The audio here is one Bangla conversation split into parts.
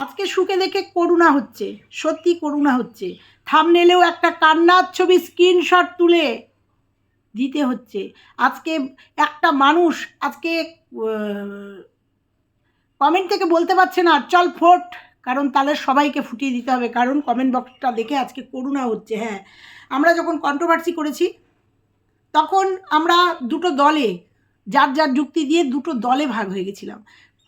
আজকে সুখে দেখে করুণা হচ্ছে, সত্যি করুণা হচ্ছে। থামনেলেও একটা কান্নার ছবি স্ক্রিনশট তুলে দিতে হচ্ছে। আজকে একটা মানুষ, আজকে কমেন্ট থেকে বলতে পারছে না, চল ফোট। কারণ তাহলে সবাইকে ফুটিয়ে দিতে হবে, কারণ কমেন্ট বক্সটা দেখে আজকে করুণা হচ্ছে হ্যাঁ। আমরা যখন কন্ট্রোভার্সি করেছি, তখন আমরা দুটো দলে, যার যার যুক্তি দিয়ে দুটো দলে ভাগ হয়ে গেছিলাম।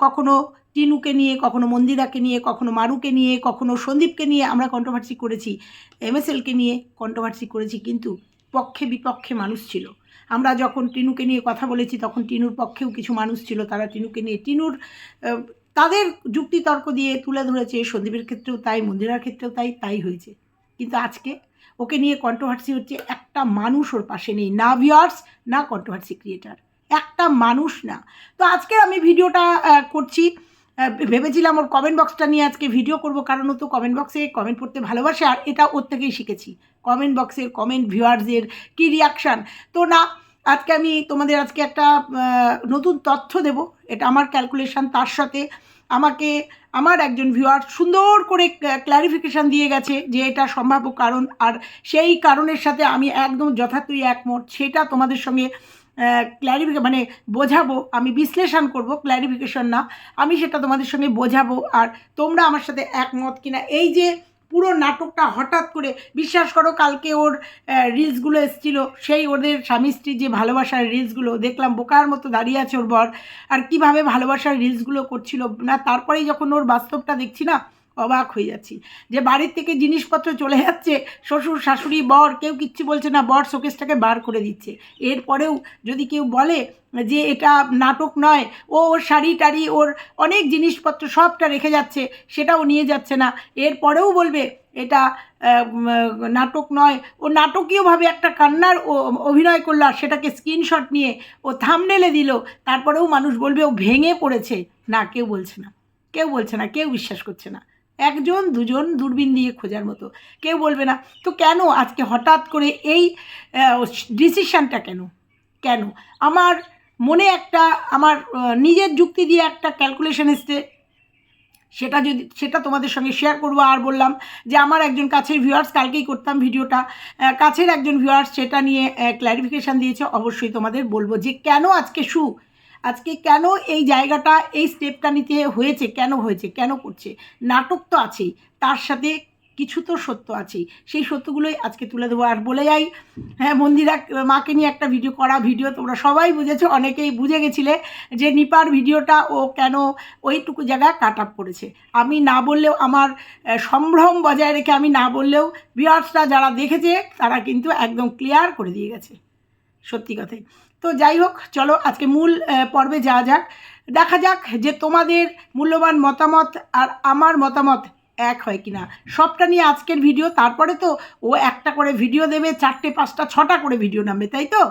কখনো টিনুকে নিয়ে, কখনো মন্দিরাকে নিয়ে, কখনো মারুকে নিয়ে, কখনো সন্দীপকে নিয়ে আমরা কন্ট্রোভার্সি করেছি এমএসএলকে নিয়ে কন্ট্রোভার্সি করেছি, কিন্তু পক্ষে বিপক্ষে মানুষ ছিল। আমরা যখন টিনুকে নিয়ে কথা বলেছি, তখন টিনুর পক্ষেও কিছু মানুষ ছিল। তারা টিনুকে নিয়ে, টিনুর তাদের যুক্তি তর্ক দিয়ে তুলে ধরেছে, সন্দীপের ক্ষেত্রেও তাই, মন্দিরার ক্ষেত্রেও তাই তাই হয়েছে। কিন্তু আজকে ওকে নিয়ে কন্ট্রোভার্সি হচ্ছে, একটা মানুষ ওর পাশে নেই, না ভিওয়ার্স না কন্ট্রোভার্সি ক্রিয়েটার একটা মানুষ না। তো আজকে আমি ভিডিওটা করছি। ভেবেছিলাম ওর কমেন্ট বক্সটা নিয়ে আজকে ভিডিও করব, কারণ তো কমেন্ট বক্সে কমেন্ট পড়তে ভালোবাসে, আর এটা ওর থেকেই শিখেছি। কমেন্ট বক্সের কমেন্ট ভিউয়ার্সের কী রিয়াকশান তো না, আজকে আমি তোমাদের আজকে একটা নতুন তথ্য দেব। এটা আমার ক্যালকুলেশন তার সাথে আমাকে, আমার একজন ভিউয়ার সুন্দর করে ক্ল্যারিফিকেশান দিয়ে গেছে যে এটা সম্ভাব্য কারণ, আর সেই কারণের সাথে আমি একদম যথার্থই একমত। সেটা তোমাদের সঙ্গে ক্ল্যারিফিকে মানে বোঝাবো, আমি বিশ্লেষণ করব ক্ল্যারিফিকেশন না, আমি সেটা তোমাদের সঙ্গে বোঝাবো, আর তোমরা আমার সাথে একমত কিনা। এই যে পুরো নাটকটা হঠাৎ করে, বিশ্বাস করো কালকে ওর রিলসগুলো এসেছিল, সেই ওদের স্বামী স্ত্রীর যে ভালোবাসার রিলসগুলো দেখলাম বোকার মতো দাঁড়িয়ে আছে ওর বর, আর কীভাবে ভালোবাসার রিলসগুলো করছিল, না, তারপরেই যখন ওর বাস্তবটা দেখছি না অবাক হয়ে যাচ্ছি। যে বাড়ির থেকে জিনিসপত্র চলে যাচ্ছে, শ্বশুর, শাশুড়ি, বর, কেউ কিচ্ছু বলছে না, বর শোকেসটাকে বার করে দিচ্ছে। এরপরেও যদি কেউ বলে যে এটা নাটক নয়, ও ওর শাড়ি টাড়ি, ওর অনেক জিনিসপত্র সবটা রেখে যাচ্ছে, সেটাও নিয়ে যাচ্ছে না। এরপরেও বলবে, এটা নাটক নয়। ও নাটকীয়ভাবে একটা কান্নার ও- অভিনয় করল আর সেটাকে স্ক্রিনশট নিয়ে ও থামনেলে দিল। তারপরেও মানুষ বলবে, ও ভেঙে পড়েছে। না, কেউ বলছে না। কেউ বলছে না, কেউ বিশ্বাস করছে না। একজন দুজন দূরবীন দিয়ে খোঁজার মতো। কেউ বলবে না, তো কেন আজকে হঠাৎ করে এই ডিসিশানটা কেন? কেন? আমার মনে একটা, আমার নিজের যুক্তি দিয়ে একটা ক্যালকুলেশন এসছে। সেটা যদি, সেটা তোমাদের সঙ্গে শেয়ার করব। আর বললাম যে আমার একজন কাছের ভিউয়ার্স কালকেই করতাম ভিডিওটা কাছের একজন ভিউয়ার্স সেটা নিয়ে ক্ল্যারিফিকেশান দিয়েছে। অবশ্যই তোমাদের বলব যে কেন আজকে শু আজকে কেন এই জায়গাটা, এই স্টেপটা নিতে হয়েছে, কেন হয়েছে, কেন করছে? নাটক তো আছেই, তার সাথে কিছু তো সত্য আছেই। সেই সত্যগুলোই আজকে তুলে দেবো আর বলে যাই। হ্যাঁ মন্দিরা, মাকে নিয়ে একটা ভিডিও করা ভিডিও তোমরা সবাই বুঝেছ, অনেকেই বুঝে গেছিলে যে নিপার ভিডিওটা ও কেন ওইটুকু জায়গায় কাট আপ করেছে। আমি না বললেও আমার সম্ভ্রম বজায় রেখে আমি না বললেও ভিউয়ার্সরা যারা দেখেছে, তারা কিন্তু একদম ক্লিয়ার করে দিয়ে গেছে। সত্যি কথাই। তো যাই হোক, চলো আজকে মূল পর্বে যাওয়া যাক। দেখা যাক যে তোমাদের মূল্যবান মতামত আর আমার মতামত এক হয় কিনা। সবটা নিয়ে আজকের ভিডিও, তারপরে তো ও একটা করে ভিডিও দেবে, চারটে, পাঁচটা, ছটা করে ভিডিও নামবে, তাই তো?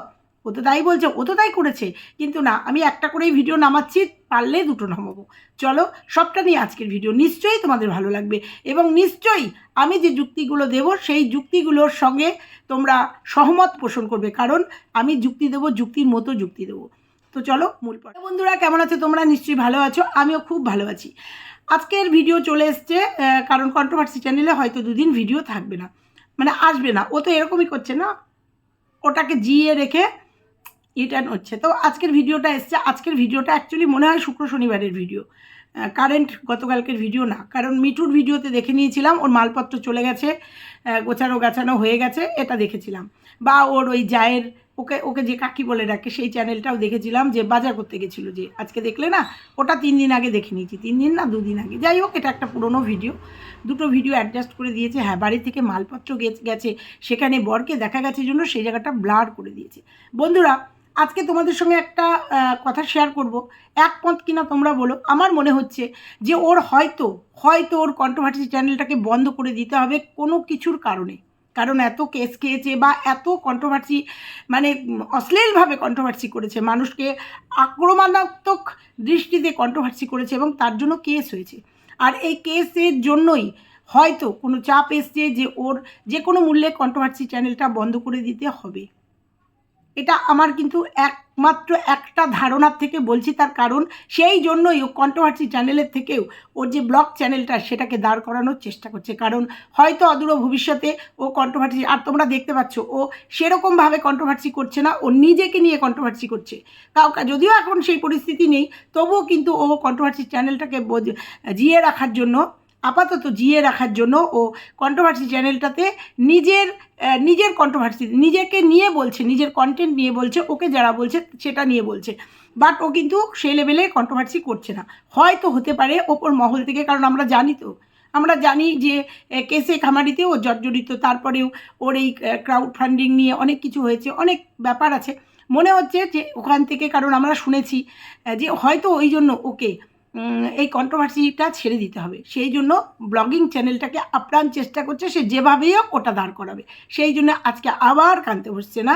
ও তো তাই বলছে, ও তো তাই করেছে। কিন্তু না, আমি একটা করেই ভিডিও নামাচ্ছি, পারলে দুটো নামাবো। চলো, সবটা নিয়ে আজকের ভিডিও নিশ্চয়ই তোমাদের ভালো লাগবে। এবং নিশ্চয়ই আমি যে যুক্তিগুলো দেব, সেই যুক্তিগুলোর সঙ্গে তোমরা সহমত পোষণ করবে। কারণ আমি যুক্তি দেবো, যুক্তির মতো যুক্তি দেবো। তো চলো, মূল পর্ব। বন্ধুরা, কেমন আছো তোমরা? নিশ্চয়ই ভালো আছো। আমিও খুব ভালো আছি। আজকের ভিডিও চলে এসছে কারণ কন্ট্রোভার্সি চ্যানেলে হয়তো দুদিন ভিডিও থাকবে না। মানে আসবে না। ও তো এরকমই করছে না? ওটাকে জিয়ে রেখে রিটার্ন হচ্ছে। তো আজকের ভিডিওটা এসছে। আজকের ভিডিওটা অ্যাকচুয়ালি মনে হয় শুক্র শনিবারের ভিডিও। কারেন্ট গতকালকের ভিডিও না। কারণ মিঠুর ভিডিওতে দেখে নিয়েছিলাম, ওর মালপত্র চলে গেছে গোছানো গাছানো হয়ে গেছে, এটা দেখেছিলাম। বা ওর ওই জায়ের, ওকে ওকে যে কাকি বলে ডাকে, সেই চ্যানেলটাও দেখেছিলাম যে বাজার করতে গেছিল যে। আজকে দেখলে না, ওটা তিন দিন আগে দেখে নিয়েছি। তিন দিন না, দুদিন আগে। যাই হোক, এটা একটা পুরনো ভিডিও। দুটো ভিডিও অ্যাডজাস্ট করে দিয়েছে। হ্যাঁ বাড়ি থেকে মালপত্র গেছে সেখানে বরকে দেখা গেছে জন্য সেই জায়গাটা ব্লার করে দিয়েছে। বন্ধুরা আজকে তোমাদের সঙ্গে একটা কথা শেয়ার করব। একমত কিনা তোমরা বলো। আমার মনে হচ্ছে যে ওর হয়তো হয়তো ওর কন্ট্রোভার্সি চ্যানেলটাকে বন্ধ করে দিতে হবে কোনো কিছুর কারণে। কারণ এত কেস খেয়েছে বা এত কন্ট্রোভার্সি মানে অশ্লীলভাবে কন্ট্রোভার্সি করেছে। মানুষকে আক্রমণাত্মক দৃষ্টিতে কন্ট্রোভার্সি করেছে এবং তার জন্য কেস হয়েছে। আর এই কেসের জন্যই হয়তো কোনো চাপ এসছে যে ওর যে কোনো মূল্যে কন্ট্রোভার্সি চ্যানেলটা বন্ধ করে দিতে হবে। এটা আমার কিন্তু একমাত্র একটা ধারণার থেকে বলছি তার কারণ সেই জন্যই ও কন্ট্রোভার্সি চ্যানেলের থেকেও ওর যে ব্লগ চ্যানেলটা সেটাকে দাঁড় করানোর চেষ্টা করছে। কারণ হয়তো অদূর ভবিষ্যতে ও কন্ট্রোভার্সি আর তোমরা দেখতে পাচ্ছ, ও সেরকমভাবে কন্ট্রোভার্সি করছে না, ও নিজেকে নিয়ে কন্ট্রোভার্সি করছে। কাউকে, যদিও এখন সেই পরিস্থিতি নেই, তবুও কিন্তু ও কন্ট্রোভার্সি চ্যানেলটাকে জিয়ে রাখার জন্য আপাতত জিয়ে রাখার জন্য ও কন্ট্রোভার্সি চ্যানেলটাতে নিজের নিজের কন্ট্রোভার্সি নিজেকে নিয়ে বলছে, নিজের কন্টেন্ট নিয়ে বলছে, ওকে যারা বলছে সেটা নিয়ে বলছে। বাট ও কিন্তু সেই লেভেলে কন্ট্রোভার্সি করছে না। হয়তো হতে পারে ওপর মহল থেকে, কারণ আমরা জানি তো। আমরা জানি যে কেসে খামারিতে ও জর্জরিত, তারপরেও ওর এই ক্রাউড ফান্ডিং নিয়ে অনেক কিছু হয়েছে, অনেক ব্যাপার আছে। মনে হচ্ছে যে ওখান থেকে, কারণ আমরা শুনেছি যে হয়তো ওই জন্য ওকে এই কন্ট্রোভার্সিটা ছেড়ে দিতে হবে। সেই জন্য ব্লগিং চ্যানেলটাকে আপ্রাণ চেষ্টা করছে, সে যেভাবেই হোক ওটা দাঁড় করাবে। সেই জন্য আজকে আবার কানতে বসছে না,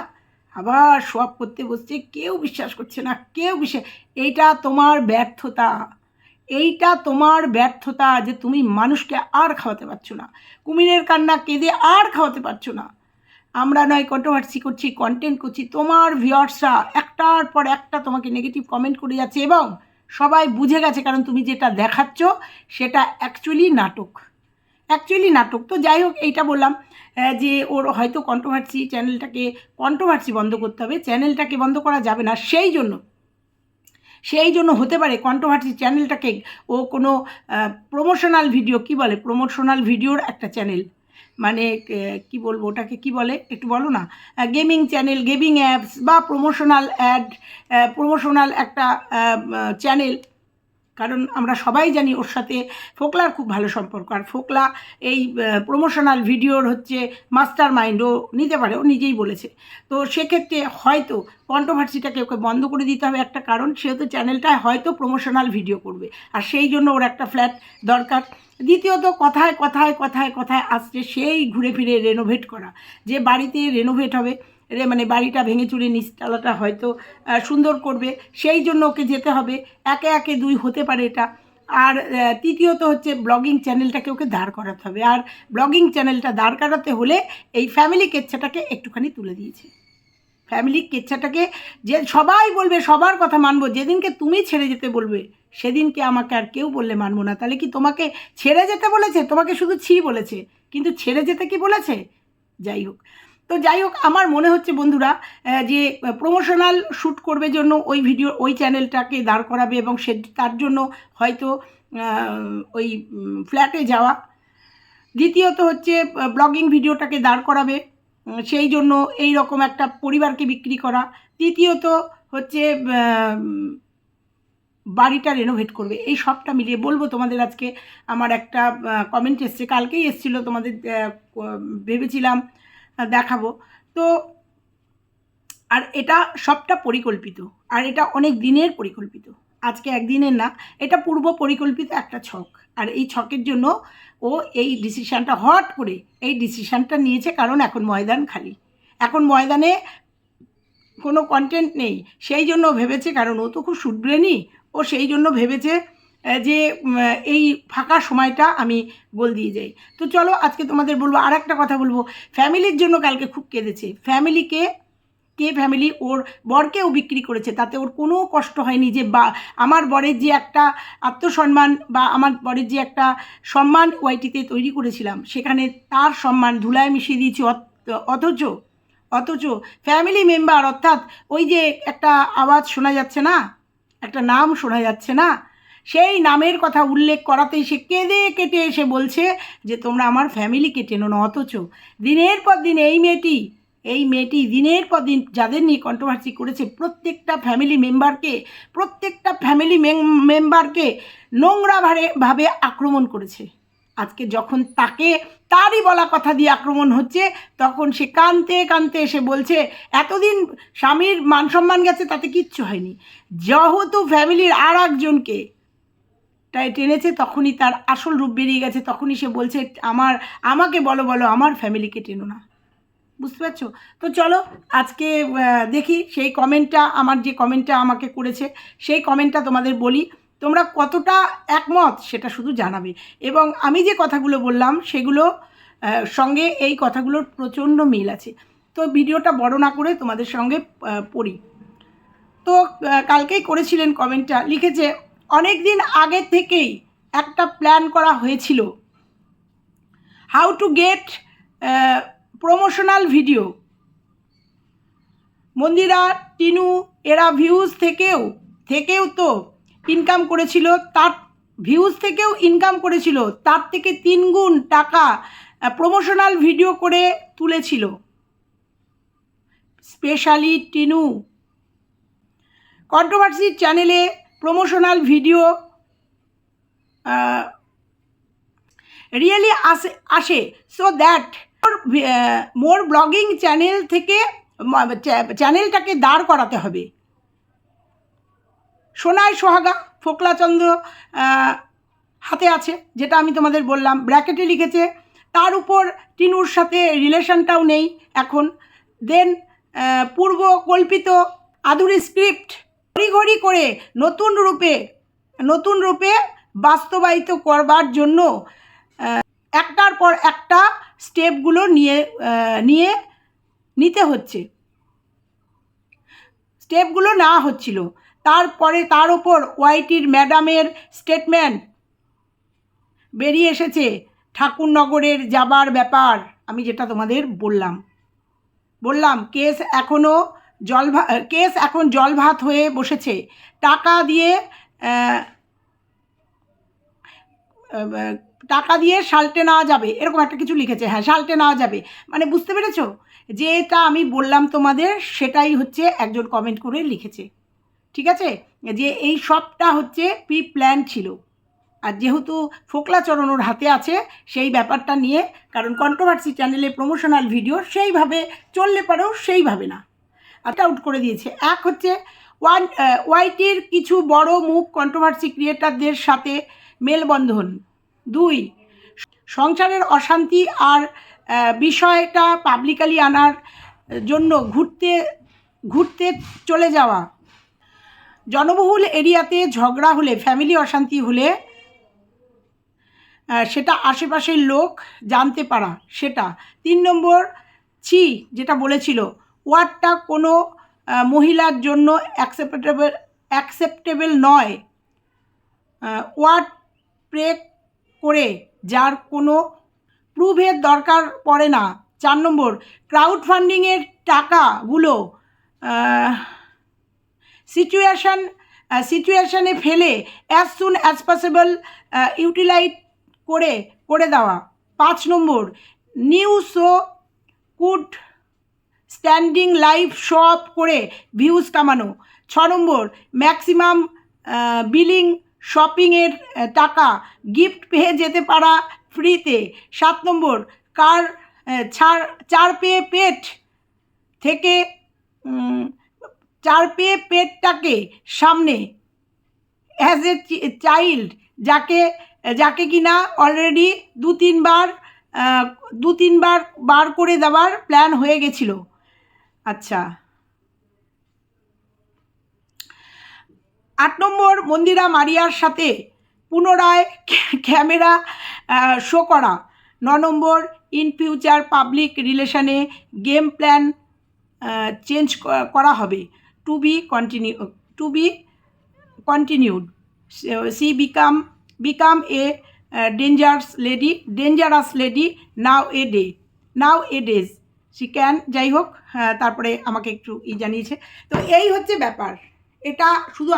আবার সব করতে বসছে, কেউ বিশ্বাস করছে না, কেউ বিশ্বাস, এইটা তোমার ব্যর্থতা। এইটা তোমার ব্যর্থতা যে তুমি মানুষকে আর খাওয়াতে পারছ না, কুমিরের কান্না কেঁদে আর খাওয়াতে পারছ না। আমরা নয় কন্ট্রোভার্সি করছি কন্টেন্ট করছি, তোমার ভিউয়ার্সরা একটার পর একটা তোমাকে নেগেটিভ কমেন্ট করে যাচ্ছে এবং সবাই বুঝে গেছে কারণ তুমি যেটা দেখাচ্ছ সেটা অ্যাকচুয়ালি নাটক। অ্যাকচুয়ালি নাটক। তো যাই হোক, এইটা বললাম যে ওর হয়তো কন্ট্রোভার্সি চ্যানেলটাকে কন্ট্রোভার্সি বন্ধ করতে হবে চ্যানেলটাকে বন্ধ করা যাবে না। সেই জন্য সেই জন্য হতে পারে কন্ট্রোভার্সি চ্যানেলটাকে ও কোনো প্রমোশনাল ভিডিও কি বলে? প্রমোশনাল ভিডিওর একটা চ্যানেল মানে কি বলব ওটাকে, কি বলে? একটু বলো না। গেমিং চ্যানেল গেমিং অ্যাপস বা প্রমোশনাল অ্যাড প্রমোশনাল একটা চ্যানেল কারণ আমরা সবাই জানি ওর সাথে ফোকলার খুব ভালো সম্পর্ক। আর ফোকলা এই প্রমোশনাল ভিডিওর হচ্ছে মাস্টার মাইন্ড ও নিতে পারে, ও নিজেই বলেছে। তো সেক্ষেত্রে হয়তো কন্ট্রোভার্সিটাকে ওকে বন্ধ করে দিতে হবে একটা কারণ সেহেতু চ্যানেলটায় হয়তো প্রমোশনাল ভিডিও করবে। আর সেই জন্য ওর একটা ফ্ল্যাট দরকার। দ্বিতীয়ত কথায় কথায় কথায় কথায় আসছে সেই ঘুরে ফিরে রেনোভেট করা, যে বাড়িতে রেনোভেট হবে। মানে বাড়িটা ভেঙে চুরে নিচতলাটা হয়তো সুন্দর করবে, সেই জন্য ওকে যেতে হবে। একে একে দুই হতে পারে এটা। আর তৃতীয়ত হচ্ছে ব্লগিং চ্যানেলটাকে ওকে দাঁড় করাতে হবে। আর ব্লগিং চ্যানেলটা দাঁড় করাতে হলে এই ফ্যামিলি কেচ্ছাটাকে একটুখানি তুলে দিয়েছে। ফ্যামিলি কেচ্ছাটাকে যে, সবাই বলবে, সবার কথা মানবো। যেদিনকে তুমি ছেড়ে যেতে বলবে, সেদিনকে আমাকে আর কেউ বললে মানবো না। তাহলে কি তোমাকে ছেড়ে যেতে বলেছে? তোমাকে শুধু ছি বলেছে। কিন্তু ছেড়ে যেতে কি বলেছে? যাই হোক। তো যাই হোক, আমার মনে হচ্ছে বন্ধুরা যে প্রমোশনাল শ্যুট করবে জন্য ওই ভিডিও ওই চ্যানেলটাকে দাঁড় করাবে এবং সে, তার জন্য হয়তো ওই ফ্ল্যাটে যাওয়া। দ্বিতীয়ত হচ্ছে ব্লগিং ভিডিওটাকে দাঁড় করাবে সেই জন্য এই রকম একটা পরিবারকে বিক্রি করা। তৃতীয়ত হচ্ছে বাড়িটা রেনোভেট করবে। এই সবটা মিলিয়ে বলব তোমাদের আজকে, আমার একটা কমেন্ট এসছে। কালকেই এসেছিল তোমাদের ভেবেছিলাম দেখাবো। তো আর এটা সবটা পরিকল্পিত, আর এটা অনেক দিনের পরিকল্পিত। আজকে একদিনের না, এটা পূর্ব পরিকল্পিত একটা ছক। আর এই ছকের জন্য ও এই ডিসিশানটা হট করে এই ডিসিশানটা নিয়েছে কারণ এখন ময়দান খালি। এখন ময়দানে কোনো কন্টেন্ট নেই। সেই জন্য ভেবেছে, কারণ ও তো খুব সুডব্রেনি ও সেই জন্য ভেবেছে যে এই ফাঁকা সময়টা আমি গোল দিয়ে যাই। তো চলো আজকে তোমাদের বলব আর একটা কথা বলব। ফ্যামিলির জন্য কালকে খুব কেঁদেছে। ফ্যামিলিকে, কে ফ্যামিলি ওর বরকেও বিক্রি করেছে, তাতে ওর কোনো কষ্ট হয়নি যে বা, আমার বরের যে একটা আত্মসম্মান বা আমার বরের যে একটা সম্মান ওয়াইটিতে তৈরি করেছিলাম, সেখানে তার সম্মান ধুলায় মিশিয়ে দিয়েছি অথ- অথচ অথচ ফ্যামিলি মেম্বার অর্থাৎ ওই যে একটা আওয়াজ শোনা যাচ্ছে না, একটা নাম শোনা যাচ্ছে না সেই নামের কথা উল্লেখ করাতেই সে কেঁদে কেটে এসে বলছে যে, তোমরা আমার ফ্যামিলিকে টেনো না, অথচ দিনের পর দিন এই মেয়েটি এই মেয়েটি দিনের পর দিন যাদের নিয়ে কন্ট্রোভার্সি করেছে, প্রত্যেকটা ফ্যামিলি মেম্বারকে প্রত্যেকটা ফ্যামিলি মেম্বারকে নোংরা ভাবে আক্রমণ করেছে। আজকে যখন তাকে, তারই বলা কথা দিয়ে আক্রমণ হচ্ছে, তখন সে কানতে কানতে এসে বলছে, এতদিন স্বামীর মান সম্মান গেছে, তাতে কিচ্ছু হয়নি। যেহেতু ফ্যামিলির আর একজনকে টেনেছে, তখনই তার আসল রূপ বেরিয়ে গেছে, তখনই সে বলছে, আমার, আমাকে বলো বলো, আমার ফ্যামিলিকে টেনো না। বুঝতে পারছ? তো চলো, আজকে দেখি সেই কমেন্টটা আমার যে কমেন্টটা আমাকে করেছে, সেই কমেন্টটা তোমাদের বলি। তোমরা কতটা একমত সেটা শুধু জানাবে। এবং আমি যে কথাগুলো বললাম, সেগুলো সঙ্গে এই কথাগুলোর প্রচণ্ড মিল আছে। তো ভিডিওটা বড় না করে তোমাদের সঙ্গে পড়ি। তো কালকেই করেছিলেন কমেন্টটা লিখেছে অনেক দিন আগে থেকেই একটা প্ল্যান করা হয়েছিল। How to get promotional video Mandira, Tinu, এরা ভিউজ থেকেও থেকেও তো ইনকাম করেছিল, তার ভিউজ থেকেও ইনকাম করেছিল, তার থেকে তিন গুণ টাকা প্রমোশনাল ভিডিও করে তুলেছিল। স্পেশালি টিনু। কন্ট্রোভার্সি চ্যানেলে প্রমোশনাল ভিডিও রিয়েলি আসে। আসে so that more blogging channel থেকে চ্যানেলটাকে দাঁড় করাতে হবে। সোনায় সোহাগা, ফোকলাচন্দ্র হাতে আছে, যেটা আমি তোমাদের বললাম, ব্র্যাকেটে লিখেছে। তার উপর টিনুর সাথে রিলেশনটাও নেই এখন। দেন পূর্ব কল্পিত আধুরি স্ক্রিপ্ট ঘড়ি করে নতুন রূপে নতুন রূপে বাস্তবায়িত করবার জন্য একটার পর একটা স্টেপগুলো নিয়ে নিয়ে নিতে হচ্ছে। স্টেপগুলো নেওয়া হচ্ছিল। তারপরে তার ওপর ওয়াইটির ম্যাডামের স্টেটমেন্ট বেরিয়ে এসেছে ঠাকুরনগরের যাবার ব্যাপার। আমি যেটা তোমাদের বললাম। বললাম, কেস এখনও জল কেস এখন জল ভাত হয়ে বসেছে। টাকা দিয়ে টাকা দিয়ে সাল্টে নেওয়া যাবে। এরকম একটা কিছু লিখেছে। হ্যাঁ সাল্টে নেওয়া যাবে। মানে বুঝতে পেরেছ? যেটা আমি বললাম তোমাদের, সেটাই হচ্ছে একজন কমেন্ট করে লিখেছে। ঠিক আছে? যে এই সবটা হচ্ছে প্রি প্ল্যান ছিল। আর যেহেতু ফোকলা চরণ ওর হাতে আছে, সেই ব্যাপারটা নিয়ে, কারণ কন্ট্রোভার্সি চ্যানেলে প্রমোশনাল ভিডিও সেইভাবে চললে পারেও সেইভাবে না। আউট করে দিয়েছে। এক হচ্ছে ওয়ান ওয়াইটির কিছু বড় মুখ কন্ট্রোভার্সি ক্রিয়েটারদের সাথে মেলবন্ধন। দুই, সংসারের অশান্তি আর বিষয়টা পাবলিকালি আনার জন্য ঘুরতে ঘুরতে চলে যাওয়া। জনবহুল এরিয়াতে ঝগড়া হলে ফ্যামিলি অশান্তি হলে সেটা আশেপাশের লোক জানতে পারা, সেটা। তিন নম্বর, ছি, যেটা বলেছিল ওয়ার্ডটা কোনো মহিলার জন্য অ্যাকসেপ্টেবল অ্যাকসেপ্টেবল নয়। ওয়ার্ড প্রে করে যার কোনো প্রুভের দরকার পড়ে না। চার নম্বর ক্রাউড ফান্ডিংয়ের টাকাগুলো সিচুয়েশান সিচুয়েশানে ফেলে as soon as possible utilize করে করে দেওয়া। পাঁচ নম্বর new show could standing live show করে ভিউজ কামানো। ছ নম্বর, ম্যাক্সিমাম বিলিং, শপিংয়ের টাকা, গিফট পেয়ে যেতে পারা ফ্রিতে। সাত নম্বর, কার ছাড়, চার পেয়ে পেট থেকে চার পেয়ে পেটটাকে সামনে। অ্যাজ এ চাইল্ড, যাকে যাকে কিনা অলরেডি দু তিনবার দু তিনবার বার করে দেওয়ার প্ল্যান হয়ে গেছিল। আচ্ছা। আট নম্বর মন্দিরা মারিয়ার সাথে পুনরায় ক্যামেরা শো করা। ন নম্বর, ইন ফিউচার পাবলিক রিলেশনে গেম প্ল্যান চেঞ্জ করা হবে। To be continue, to be continued. She become become a a lady dangerous lady, now a day, now a Now a can যাই হোক তারপরে আমাকে একটু ই জানিয়েছে। তো এই হচ্ছে ব্যাপার। এটা শুধু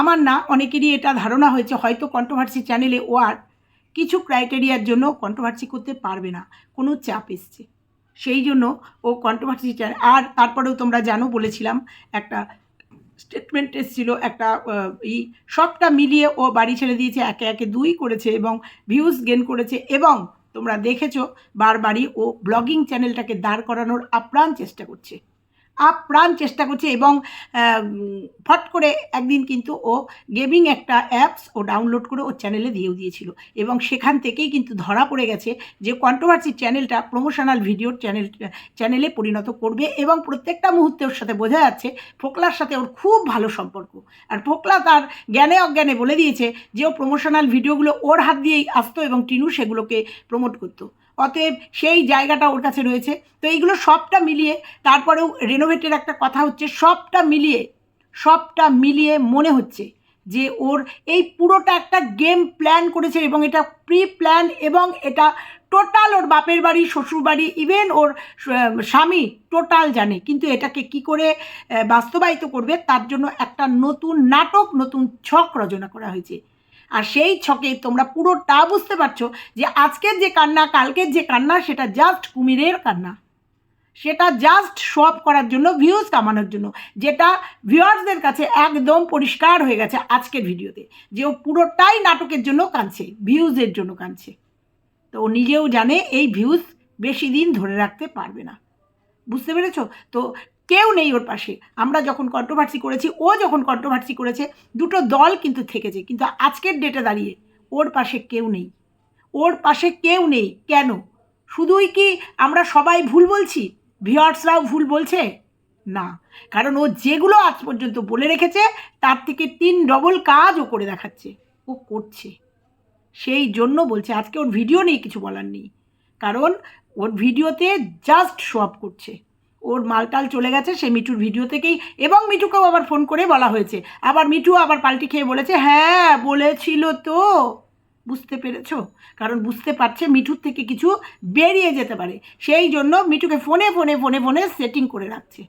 আমার না, অনেকেরই এটা ধারণা হয়েছে। হয়তো কন্ট্রোভার্সি চ্যানেলে ও আর কিছু ক্রাইটেরিয়ার জন্য কন্ট্রোভার্সি করতে পারবে না। কোনো চাপ এসছে। সেই জন্য ও কন্ট্রোভার্সি চ্যানেল আর তারপরেও তোমরা জানো, বলেছিলাম, একটা স্টেটমেন্ট এসেছিল, একটা ই, সবটা মিলিয়ে ও বাড়ি ছেড়ে দিয়েছে, একে একে দুই করেছে এবং ভিউজ গেন করেছে এবং তোমরা দেখেছ বারবারই ও ব্লগিং চ্যানেলটাকে দাঁড় করানোর আপ্রাণ চেষ্টা করছে। আপ্রাণ চেষ্টা করছে এবং ফট করে একদিন কিন্তু ও গেমিং একটা অ্যাপস ও ডাউনলোড করে ওর চ্যানেলে দিয়েও দিয়েছিল। এবং সেখান থেকেই কিন্তু ধরা পড়ে গেছে যে কন্ট্রোভার্সি চ্যানেলটা প্রমোশনাল ভিডিওর চ্যানেল, চ্যানেলে পরিণত করবে এবং প্রত্যেকটা মুহূর্তে ওর সাথে বোঝা যাচ্ছে ফোকলার সাথে ওর খুব ভালো সম্পর্ক। আর ফোকলা তার জ্ঞানে অজ্ঞানে বলে দিয়েছে যে ও প্রমোশনাল ভিডিওগুলো ওর হাত দিয়েই আসতো এবং টিনু সেগুলোকে প্রমোট করতো। অতএব সেই জায়গাটা ওর কাছে রয়েছে। তো এইগুলো সবটা মিলিয়ে তারপরেও রেনোভেটের একটা কথা হচ্ছে, সবটা মিলিয়ে সবটা মিলিয়ে মনে হচ্ছে যে ওর এই পুরোটা একটা গেম প্ল্যান করেছে এবং এটা প্রি প্ল্যান এবং এটা টোটাল ওর বাপের বাড়ি, শ্বশুর বাড়ি ইভেন ওর স্বামী টোটাল জানে। কিন্তু এটাকে কি করে বাস্তবায়িত করবে তার জন্য একটা নতুন নাটক, নতুন ছক রচনা করা হয়েছে। আর সেই ছকে তোমরা পুরোটা বুঝতে পারছ যে আজকের যে কান্না, কালকের যে কান্না, সেটা জাস্ট কুমিরের কান্না। সেটা জাস্ট শপ করার জন্য ভিউজ কামানোর জন্য, যেটা ভিউয়ার্সদের কাছে একদম পরিষ্কার হয়ে গেছে আজকের ভিডিওতে। যে ও পুরোটাই নাটকের জন্য কাঁদছে ভিউজের জন্য কাঁদছে। তো ও নিজেও জানে এই ভিউজ বেশি দিন ধরে রাখতে পারবে না। বুঝতে পেরেছ? তো কেউ নেই ওর পাশে। আমরা যখন কন্ট্রোভার্সি করেছি, ও যখন কন্ট্রোভার্সি করেছে, দুটো দল কিন্তু থেকেছে। কিন্তু আজকের ডেটে দাঁড়িয়ে ওর পাশে কেউ নেই। ওর পাশে কেউ নেই। কেন? শুধুই কি আমরা সবাই ভুল বলছি? ভিওয়ার্সরাও ভুল বলছে? না। কারণ ও যেগুলো আজ পর্যন্ত বলে রেখেছে, তার থেকে তিন ডবল কাজ ও করে দেখাচ্ছে। ও করছে। সেই জন্য বলছে, আজকে ওর ভিডিও নেই কিছু বলার নেই। কারণ ওর ভিডিওতে জাস্ট শো আপ করছে। ওর মালটাল চলে গেছে, সে মিঠুর ভিডিও থেকেই এবং মিঠুকেও আবার ফোন করে বলা হয়েছে। আবার মিঠু আবার পাল্টি খেয়ে বলেছে হ্যাঁ বলেছিল তো। বুঝতে পেরেছ? কারণ বুঝতে পারছে মিঠুর থেকে কিছু বেরিয়ে যেতে পারে। সেই জন্য মিঠুকে ফোনে ফোনে ফোনে ফোনে সেটিং করে রাখছে।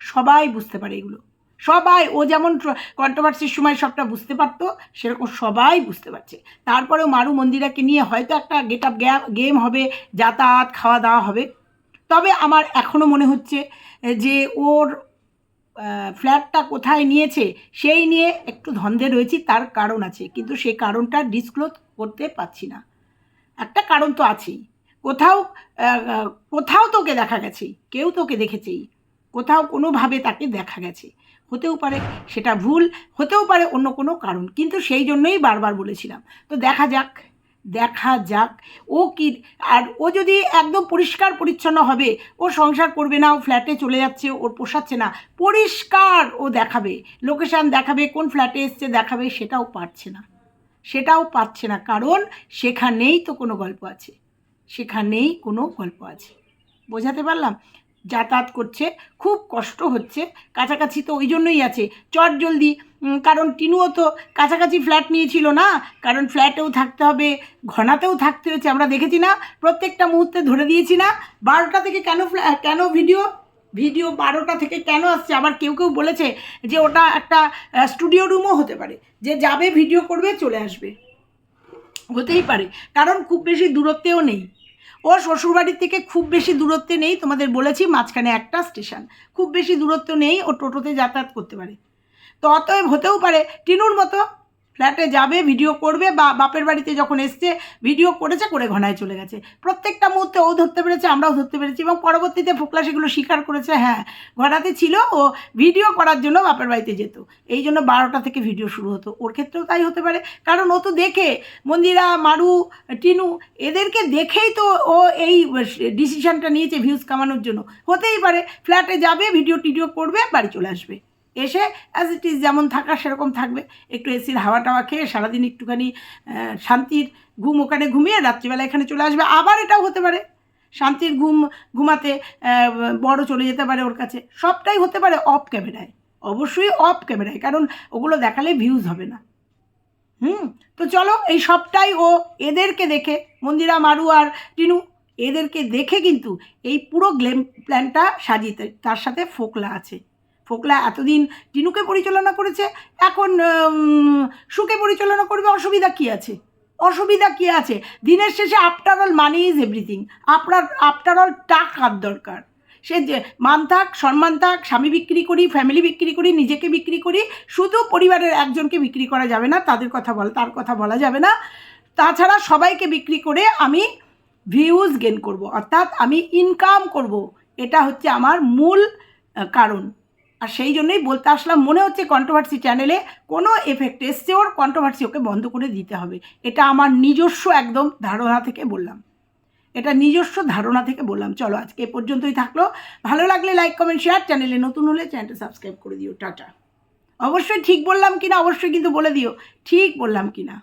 সবাই বুঝতে পারে এগুলো। সবাই, ও যেমন কন্ট্রোভার্সির সময় সবটা বুঝতে পারতো, সেরকম সবাই বুঝতে পারছে। তারপরেও মারু মন্দিরাকে নিয়ে হয়তো একটা গেট আপ গেম হবে, যাতায়াত খাওয়া দাওয়া হবে। তবে আমার এখনও মনে হচ্ছে যে ওর ফ্ল্যাটটা কোথায় নিয়েছে সেই নিয়ে একটু ধন্দে রয়েছি, তার কারণ আছে। কিন্তু সেই কারণটা ডিসক্লোজ করতে পারছি না। একটা কারণ তো আছেই। কোথাও কোথাও তোকে দেখা গেছে, কেউ তোকে দেখেছেই। কোথাও কোনোভাবে তাকে দেখা গেছে। হতেও পারে সেটা ভুল, হতেও পারে অন্য কোনো কারণ। কিন্তু সেই জন্যই বারবার বলেছিলাম। তো দেখা যাক দেখা যাক। ও কি, আর ও যদি একদম পরিষ্কার পরিচ্ছন্ন হবে, ও সংসার করবে না, ও ফ্ল্যাটে চলে যাচ্ছে, ওর পোষাচ্ছে না, পরিষ্কার ও দেখাবে। লোকেশান দেখাবে, কোন ফ্ল্যাটে এসছে দেখাবে, সেটাও পারছে না। সেটাও পাচ্ছে না, কারণ সেখানেই তো কোনো গল্প আছে। সেখানেই কোনো গল্প আছে। বোঝাতে পারলাম? যাতায়াত করছে, খুব কষ্ট হচ্ছে, কাছাকাছি তো ওই জন্যই আছে। চট জলদি কারণ টিনুও তো কাছাকাছি ফ্ল্যাট নিয়েছিল না। কারণ ফ্ল্যাটেও থাকতে হবে, ঘনাতেও থাকতে হয়েছে, আমরা দেখেছি না। প্রত্যেকটা মুহূর্তে ধরে দিয়েছি না। বারোটা থেকে কেন কেন ভিডিও ভিডিও বারোটা থেকে কেন আসছে? আবার কেউ কেউ বলেছে যে ওটা একটা স্টুডিও রুমও হতে পারে। যে যাবে ভিডিও করবে, চলে আসবে। হতেই পারে। কারণ খুব বেশি দূরত্বেও নেই। ও শ্বশুরবাড়ির থেকে খুব বেশি দূরত্বে নেই, তোমাদের বলেছি, মাঝখানে একটা স্টেশন খুব বেশি দূরত্ব নেই, ও টোটোতে যাতায়াত করতে পারে। তো অতএব হতেও পারে টিনুর মতো ফ্ল্যাটে যাবে ভিডিও করবে বা বাপের বাড়িতে যখন এসছে ভিডিও করেছে, করে ঘনায় চলে গেছে। প্রত্যেকটা মুহূর্তে ও ধরতে পেরেছে, আমরাও ধরতে পেরেছি এবং পরবর্তীতে ফোকলা সেগুলো স্বীকার করেছে হ্যাঁ। ঘনাতে ছিল ও ভিডিও করার জন্য বাপের বাড়িতে যেত। এই জন্য বারোটা থেকে ভিডিও শুরু হতো। ওর ক্ষেত্রেও তাই হতে পারে। কারণ ও তো দেখে, মন্দিরা, মারু, টিনু, এদেরকে দেখেই তো ও এই ডিসিশনটা নিয়েছে ভিউজ কামানোর জন্য। হতেই পারে। ফ্ল্যাটে যাবে ভিডিও টিডিও করবে, বাড়ি চলে আসবে। এসে অ্যাজ ইট ইজ যেমন থাকা সেরকম থাকবে। একটু এসির হাওয়া টাওয়া খেয়ে সারাদিন একটুখানি শান্তির ঘুম ওখানে ঘুমিয়ে রাত্রিবেলা এখানে চলে আসবে। আবার এটাও হতে পারে। শান্তির ঘুম, ঘুমাতে বড় চলে যেতে পারে ওর কাছে। সবটাই হতে পারে অফ ক্যামেরায়। অবশ্যই অফ ক্যামেরায়। কারণ ওগুলো দেখালে ভিউজ হবে না। হুম? তো চলো, এই সবটাই ও এদেরকে দেখে, মন্দিরা, মারু আর টিনু, এদেরকে দেখে কিন্তু এই পুরো গ্লেম প্ল্যানটা সাজিয়ে তার সাথে ফোকলা আছে। ফোকলা এতদিন টিনুকে পরিচালনা করেছে, এখন সুকে পরিচালনা করবে, অসুবিধা কী আছে? অসুবিধা কী আছে? দিনের শেষে after all money is everything আপনার আফটার অল টাকার দরকার। সে যে, মান থাক, সম্মান থাক, স্বামী বিক্রি করি ফ্যামিলি বিক্রি করি, নিজেকে বিক্রি করি, শুধু পরিবারের একজনকে বিক্রি করা যাবে না, তাদের কথা বলা, তার কথা বলা যাবে না। তাছাড়া সবাইকে বিক্রি করে আমি ভিউজ গেন করব, অর্থাৎ আমি ইনকাম করব, এটা হচ্ছে আমার মূল কারণ। আর সেই জন্যই বলতে আসলাম, মনে হচ্ছে কন্ট্রোভার্সি চ্যানেলে কোনো এফেক্ট এসছে ওর কন্ট্রোভার্সি ওকে বন্ধ করে দিতে হবে। এটা আমার নিজস্ব একদম ধারণা থেকে বললাম। এটা নিজস্ব ধারণা থেকে বললাম। চলো আজকে এ পর্যন্তই থাকল। ভালো লাগলে লাইক কমেন্ট শেয়ার চ্যানেলে নতুন হলে চ্যানেলটা সাবস্ক্রাইব করে দিও। টাটা। অবশ্যই ঠিক বললাম কিনা, অবশ্যই কিন্তু বলে দিও। ঠিক বললাম কিনা।